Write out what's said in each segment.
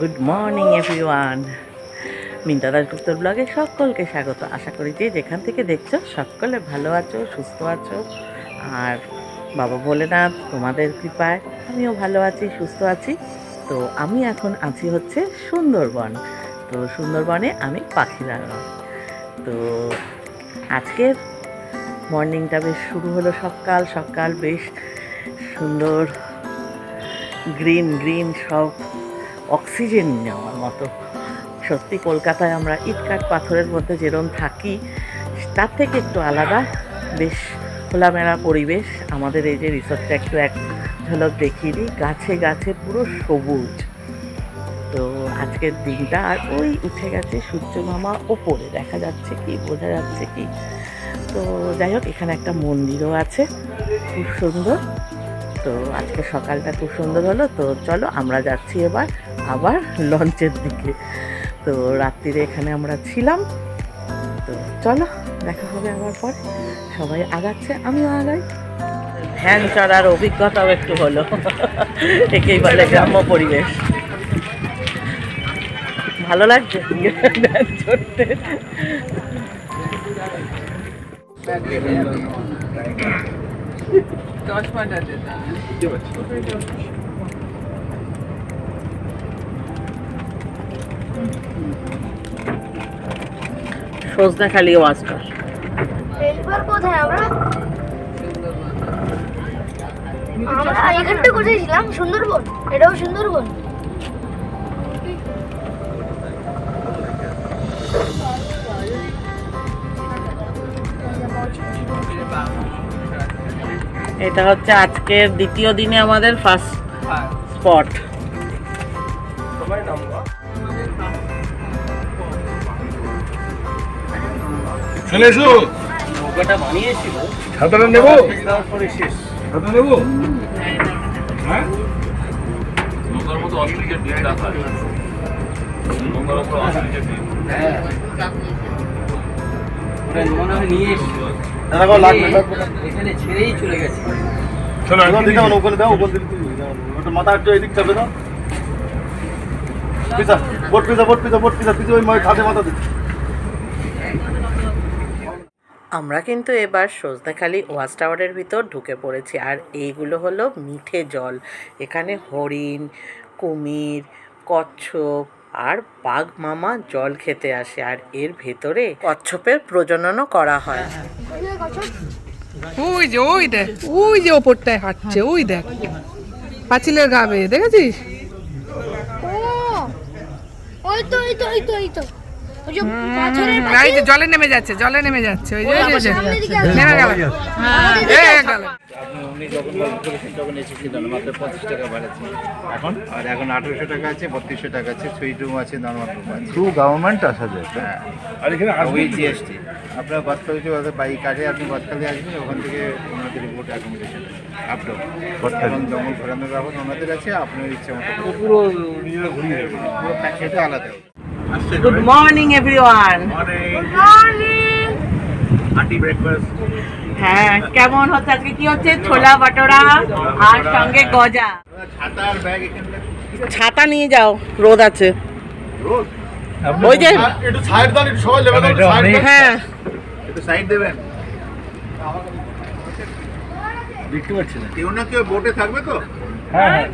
Good morning everyone Minta দাসগুপ্তর ব্লগে সকলকে স্বাগত। আশা করি যে যেখান থেকে দেখছ সকলে ভালো আছো, সুস্থ আছো। আর বাবা ভোলেনাথ, তোমাদের কৃপায় আমিও ভালো আছি, সুস্থ আছি। তো আমি এখন আছি হচ্ছে সুন্দরবন। তো সুন্দরবনে আমি পাখি রাখলাম তো আজকের মর্নিংটা বেশ শুরু হলো সকাল সকাল বেশ সুন্দর গ্রিন গ্রিন সব অক্সিজেন নেওয়ার মতো। সত্যি কলকাতায় আমরা ইটকাট পাথরের মধ্যে যেরকম থাকি, তার থেকে একটু আলাদা। বেশ খোলামেলা পরিবেশ। আমাদের এই যে রিসোর্টটা একটু এক ঝলক দেখিয়ে দিই। গাছে গাছে পুরো সবুজ। তো আজকের দিনটা আর ওই উঠে গেছে সূর্য মামা ওপরে। দেখা যাচ্ছে কি, বোঝা যাচ্ছে কি। তো যাই হোক, এখানে একটা মন্দিরও আছে। খুব সুন্দর। তো আজকে সকালটা খুব সুন্দর হলো। তো চলো আমরা যাচ্ছি এবার আবার লঞ্চের দিকে। তো রাত্রিরে এখানে আমরা ছিলাম। তো চলো দেখা হবে আবার পর। সবাই আগাচ্ছে আমিও আগাই। ভ্যান চড়ার অভিজ্ঞতাও একটু হলো। একেই বলে গ্রাম্য পরিবেশ। ভালো লাগছে? ভ্যান চড়তে। খালি ওয়াজটা কোথায় আমরা? আমরা এখানটা কোথায় ছিলাম? সুন্দরবন? এটাও সুন্দরবন? এটা হচ্ছে আজকের দ্বিতীয় দিনে আমাদের ফার্স্ট স্পট ছাতাটা নেব? ছাতা হ্যাঁ? মতো ডিম রাখা ডিম এখানে ছেড়েই চলে গেছে। চলো এখন দিকে আমার ওখানে দাও ওখানে দিকে ওটা মাথা একটু এদিক চাপে দাও। পিসা বোট পিসা বোট পিসা বোট পিসা পিসা ওই মায়ের খাদে মাথা দিচ্ছে। আমরা কিন্তু এবার সজনাখালি ওয়াচ টাওয়ারের ভিতর ঢুকে পড়েছি আর এইগুলো হলো মিঠে জল। এখানে হরিণ কুমির কচ্ছপ আর বাঘ মামা জল খেতে আসে আর এর ভেতরে কচ্ছপের প্রজননও করা হয়। ওই যে ওই দেখ ওই যে ওপরটায় হাঁটছে ওই দেখ। পাঁচিলের গা বেয়ে দেখেছিস? ও ওই তো ওই তো ওই তো ওই তো। ওই যে পাথরের হুম, এই যে জলে নেমে যাচ্ছে জলে নেমে যাচ্ছে ওই যে। নেমে গেল। এই গেল। উনি যখন করেছেন তখন এসেছিলেন মাত্র পঁচিশ টাকা বাড়াচ্ছে এখন? আর এখন আঠেরোশো টাকা আছে বত্রিশশো টাকা আছে সুইট রুম আছে নর্মাল রুম আছে। থ্রু গভর্নমেন্ট আসা যায়। হ্যাঁ। আর এখানে ওই জিএসটি আপনার বাই আপনি আসবেন ওখান থেকে ওনাদের রিপোর্ট অ্যাকোমোডেশন আপ ডাউন এবং জঙ্গল ওনাদের আছে আপনার ইচ্ছে মতো। পুরো পুরো প্যাকেজটা আলাদা। Good morning everyone morning aunty breakfast হ্যাঁ কেমন হচ্ছে আজকে? কি হচ্ছে? ছোলা বাটোরা আর সঙ্গে গজা। ছাতা আর ব্যাগ এখানে ছাতা নিয়ে যাও রোদ আছে। ওই যে একটু সাইড দাও একটু সবাই সাইড হ্যাঁ। একটু সাইড দেবেন। দেখতে পাচ্ছি না। কেউ না কেউ বোটে থাকবে তো? হ্যাঁ হ্যাঁ।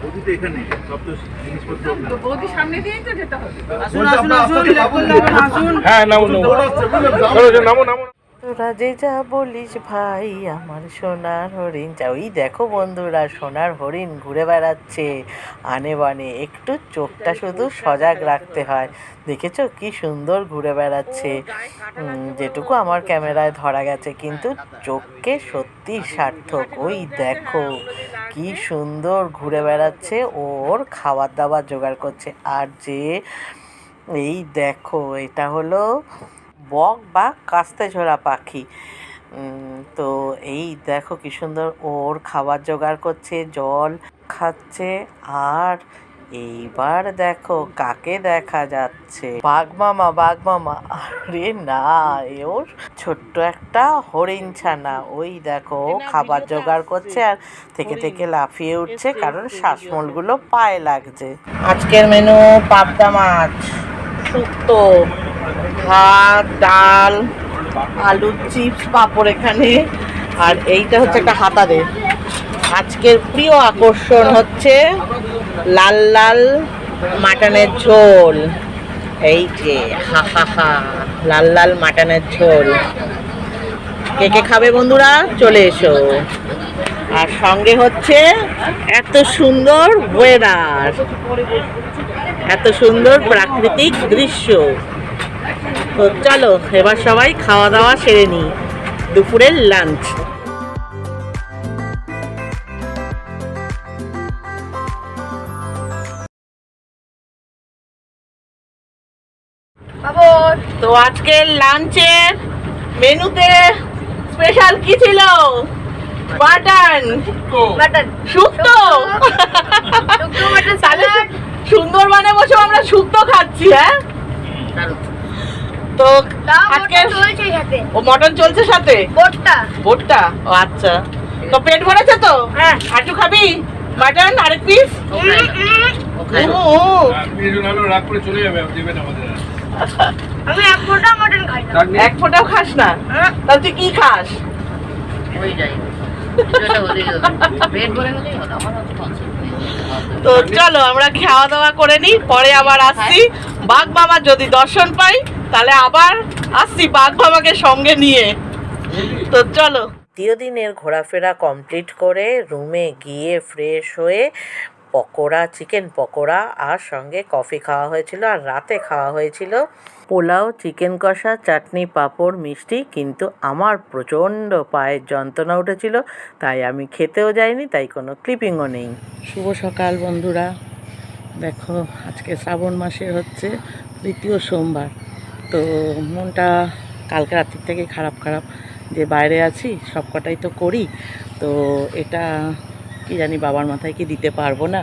বৌদি তো এখানে সব তো জিনিসপত্র আসুন আসুন আসুন হ্যাঁ নামো নামো নামো নামো তোরা যে যা বলিস ভাই, আমার সোনার হরিণ। যা, ওই দেখো বন্ধুরা, সোনার হরিণ ঘুরে বেড়াচ্ছে। আনে বানে, একটু চোখটা শুধু সজাগ রাখতে হয়। দেখেছ কি সুন্দর ঘুরে বেড়াচ্ছে? যেটুকু আমার ক্যামেরায় ধরা গেছে, কিন্তু চোখকে সত্যি সার্থক। ওই দেখো কি সুন্দর ঘুরে বেড়াচ্ছে, ওর খাবার দাবার জোগাড় করছে। আর যে, এই দেখো, এটা হলো বক বা কাস্তে ঝোড়া পাখি। উম, তো এই দেখো কি সুন্দর ওর খাবার জোগাড় করছে জল খাচ্ছে আর এইবার দেখো কাকে দেখা যাচ্ছে। বাঘ মামা বাঘ মামা। আরে না এ ওর ছোট্ট একটা হরিণ ছানা। ওই দেখো ও খাবার জোগাড় করছে আর থেকে থেকে লাফিয়ে উঠছে কারণ শ্বাসমূলগুলো পায়ে লাগছে। আজকের মেনু পাবদা মাছ। শুক্তো। ভাত, ডাল, আলুর চিপস, পাঁপড় এখানে। আর এইটা হচ্ছে একটা হাতারে আজকের প্রিয় আকর্ষণ হচ্ছে লাল লাল মাটনের ঝোল। এই যে, হা হা হা, লাল লাল মাটনের ঝোল। কে কে খাবে বন্ধুরা? চলে এসো। আর সঙ্গে হচ্ছে এত সুন্দর ওয়েদার এত সুন্দর প্রাকৃতিক দৃশ্য। তো চলো এবার সবাই খাওয়া দাওয়া সেরে নিই। দুপুরের লাঞ্চ তো আজকের লাঞ্চের মেনুতে স্পেশাল কি ছিল? মাটন মাটন শুক্তো? সুন্দরবনে বসে আমরা শুক্তো খাচ্ছি হ্যাঁ? তো আজকে চলছে সাথে। ও মটন চলছে সাথে? বোটটা বোটটা ও আচ্ছা। তো পেট ভরেছে তো? হ্যাঁ। একটু খাবি? মাটন আরেক পিস আপনি এই জন্য আরও রাগ করে চলে যাবে দেবেন আমাদের আমি এক ফোঁটা মটন খাই না। এক ফোঁটাও খাস না? হ্যাঁ। তাহলে তুই কি খাস? তো চলো আমরা খাওয়া দাওয়া করে নিই পরে আবার আসছি। বাঘ মামার যদি দর্শন পাই তাহলে আবার আসছি বাঘ মামাকে সঙ্গে নিয়ে। তো চলো। দ্বিতীয় দিনের ঘোরাফেরা কমপ্লিট করে রুমে গিয়ে ফ্রেশ হয়ে পকোড়া চিকেন পকোড়া আর সঙ্গে কফি খাওয়া হয়েছিল আর রাতে খাওয়া হয়েছিল পোলাও চিকেন কষা চাটনি পাঁপড় মিষ্টি। কিন্তু আমার প্রচণ্ড পায়ের যন্ত্রণা উঠেছিল তাই আমি খেতেও যাইনি তাই কোনো ক্লিপিংও নেই। শুভ সকাল বন্ধুরা। দেখো আজকে শ্রাবণ মাসে হচ্ছে দ্বিতীয় সোমবার। তো মনটা কালকে রাত্রির থেকে খারাপ খারাপ যে বাইরে আছি, সব কটাই তো করি। তো এটা কি জানি বাবার মাথায় কি দিতে পারব না।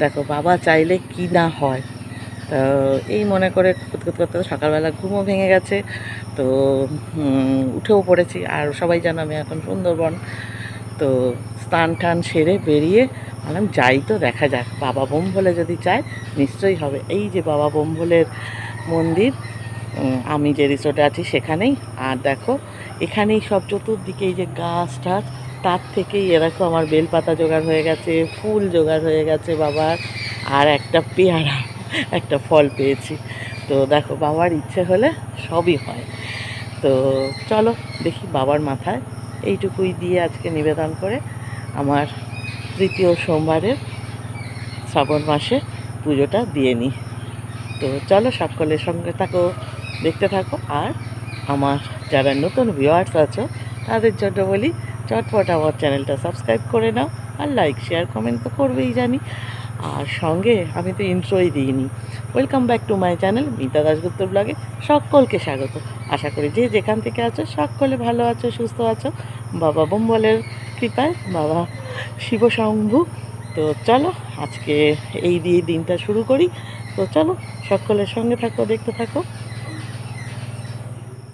দেখো, বাবা চাইলে কি না হয়। তো এই মনে করে করতে করতে সকালবেলা ঘুমও ভেঙে গেছে। তো উঠেও পড়েছি। আর সবাই জানো আমি এখন সুন্দরবন। তো স্নান টান সেরে বেরিয়ে বললাম, যাই তো, দেখা যাক। বাবা বোম বলে যদি চায়, নিশ্চয়ই হবে। এই যে বাবা বোম বলের মন্দির আমি যে রিসোর্টে আছি সেখানেই। আর দেখো, এখানেই সব চতুর্দিকে এই যে গাছ টাছ, তার থেকেই এ দেখো আমার বেলপাতা জোগাড় হয়ে গেছে, ফুল জোগাড় হয়ে গেছে বাবার আর একটা পেয়ারা, একটা ফল পেয়েছি। তো দেখো, বাবার ইচ্ছে হলে সবই হয়। তো চলো, দেখি বাবার মাথায়। এইটুকুই দিয়ে আজকে নিবেদন করে আমার তৃতীয় সোমবারের শ্রাবণ মাসে পুজোটা দিয়ে নিই। তো চলো সকলের সঙ্গে থাকো। দেখতে থাকো। আর আমার যারা নতুন ভিউয়ার্স আছো, তাদের জন্য বলি, চটপট আমার চ্যানেলটা সাবস্ক্রাইব করে নাও আর লাইক শেয়ার কমেন্ট তো করবেই জানি। আর সঙ্গে আমি তো ইন্ট্রোই দিইনি। Welcome back to my channel Mita Dasgupta ব্লগে সকলকে স্বাগত। আশা করি যে যেখান থেকে আছো, সকলে ভালো আছো, সুস্থ আছো। বাবা বোম্বলের কৃপায়, বাবা শিব শিবশম্ভু। তো চলো, আজকে এই দিয়ে দিনটা শুরু করি। তো চলো, সকলের সঙ্গে থাকো, দেখতে থাকো।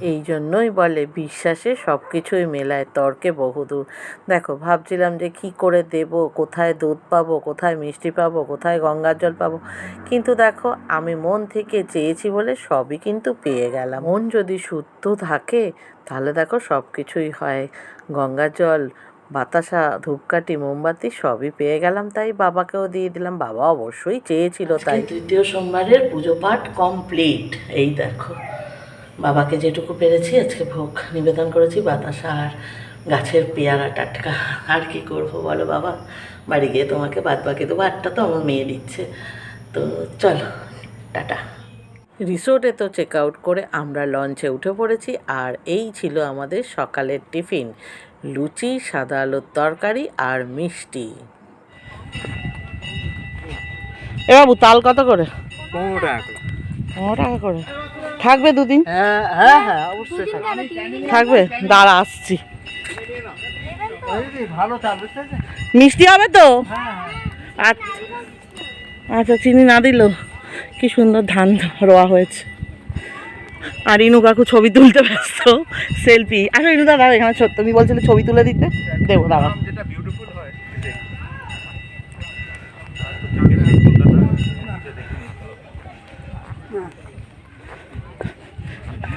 এই জন্যই বলে, বিশ্বাসে সব কিছুই মেলায় তর্কে বহুদূর। দেখো, ভাবছিলাম যে কি করে দেব, কোথায় দুধ পাবো, কোথায় মিষ্টি পাবো, কোথায় গঙ্গার জল পাবো। কিন্তু দেখো, আমি মন থেকে চেয়েছি বলে সবই কিন্তু পেয়ে গেলাম। মন যদি শুদ্ধ থাকে, তাহলে দেখো সব কিছুই হয়। গঙ্গার জল, বাতাসা, ধূপকাঠি, মোমবাতি সবই পেয়ে গেলাম, তাই বাবাকেও দিয়ে দিলাম। বাবা অবশ্যই চেয়েছিল, তাই। তৃতীয় সোমবারের পুজো পাঠ কমপ্লিট এই দেখো। বাবাকে যেটুকু পেরেছি আজকে ভোগ নিবেদন করেছি। বাতাসা আর গাছের পেয়ারা টাটকা। আর কি করব বলো বাবা? বাড়ি গিয়ে তোমাকে বাদ বাকি দেবো। আটটা তো আমার মেয়ে দিচ্ছে। তো চলো টাটা। রিসোর্টে তো চেক আউট করে আমরা লঞ্চে উঠে পড়েছি। আর এই ছিল আমাদের সকালের টিফিন। লুচি সাদা আলুর তরকারি আর মিষ্টি। এ বাবু তাল কত করে? পনেরো টাকা করে। পনেরো টাকা করে? থাকবে দুদিন? হ্যাঁ হ্যাঁ হ্যাঁ অবশ্যই থাকবে। দাঁড়া আসছি? মিষ্টি হবে তো? আচ্ছা আচ্ছা চিনি না দিল। কি সুন্দর ধান রোয়া হয়েছে। আর ইনু কাকু ছবি তুলতে ব্যস্ত। সেলফি। আচ্ছা ইনু দাদা এখানে ছোট্ট তুমি বলছিলে ছবি তুলে দিতে? দেবো দাদা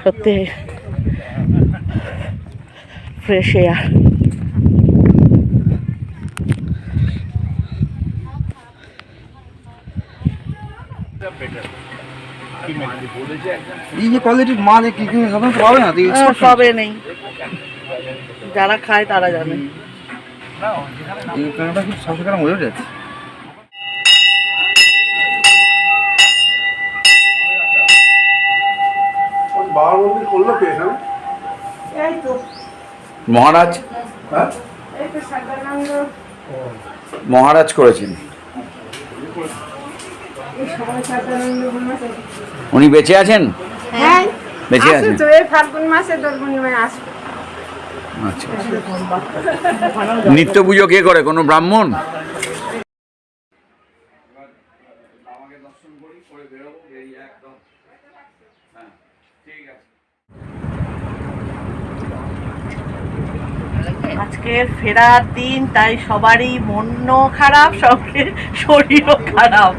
সত্যি ফ্রেশ এয়ার এই যে কোয়ালিটির মাল কি কি সাধারণত পাবে না? তুই সবে নেই। যারা খায় তারা জানে। এই কানাটা খুব সবচেয়ে কারণ হয়ে যাচ্ছে মহারাজ? মহারাজ করেছেন। উনি বেঁচে আছেন? হ্যাঁ। বেঁচে আছেন? ফাল্গুন মাসে দোল পূর্ণিমায় আসবে আচ্ছা। নিত্য পুজো কে করে? কোনো ব্রাহ্মণ? আজকের ফেরার দিন তাই সবারই মনও খারাপ সঙ্গে শরীরও খারাপ।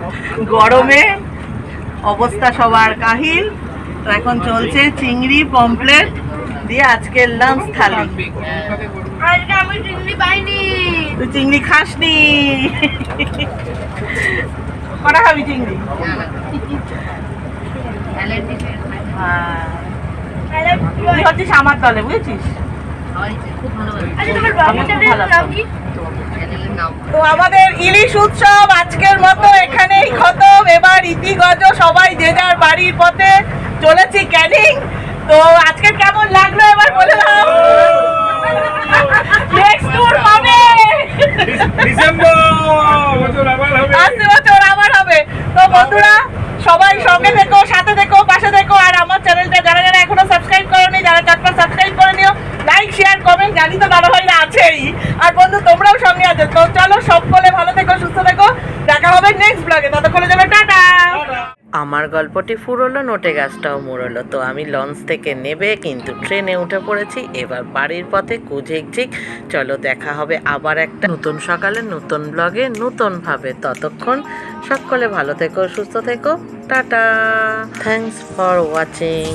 গরমে অবস্থা সবার কাহিল। তো এখন চলছে চিংড়ি পমপ্লেট দিয়ে আজকের লাঞ্চ থালি। তুই চিংড়ি খাসনি? কটা খাবি চিংড়ি? হ্যাঁ। হচ্ছিস আমার দলে বুঝেছিস? তো আমাদের ইলিশ উৎসব আজকের মতো এখানেই খতম। এবার ইতিগজ সবাই যে যার বাড়ির পথে চলেছি ক্যানিং। তো আজকে কেমন লাগল এবার বলে দাও। বছর আবার হবে। তো বন্ধুরা, সবাই সঙ্গে থেকো, সাথে থেকো, পাশে থেকো। আর আমার চ্যানেলটা যারা যারা এখনও সাবস্ক্রাইব করোনি, যারা চটপট সাবস্ক্রাইব করে নিও কমেন্ট জানি তো দাদা ভাইরা আছেই। আর বন্ধু, তোমরাও সঙ্গে আছো। তো চলো সকলে ভালো থেকো, সুস্থ থেকো। দেখা হবে নেক্সট ব্লগে ততক্ষণে জন্য টাটা। আমার গল্পটি ফুরলো, নোটে গাছটাও মুড়লো তো আমি লঞ্চ থেকে নেবে, কিন্তু ট্রেনে উঠে পড়েছি। এবার বাড়ির পথে কুঝিকঝিক চলো, দেখা হবে আবার একটা নতুন সকালে, নতুন ব্লগে নতুনভাবে। ততক্ষণ সকলে ভালো থেকো, সুস্থ থেকো। টাটা। Thanks for watching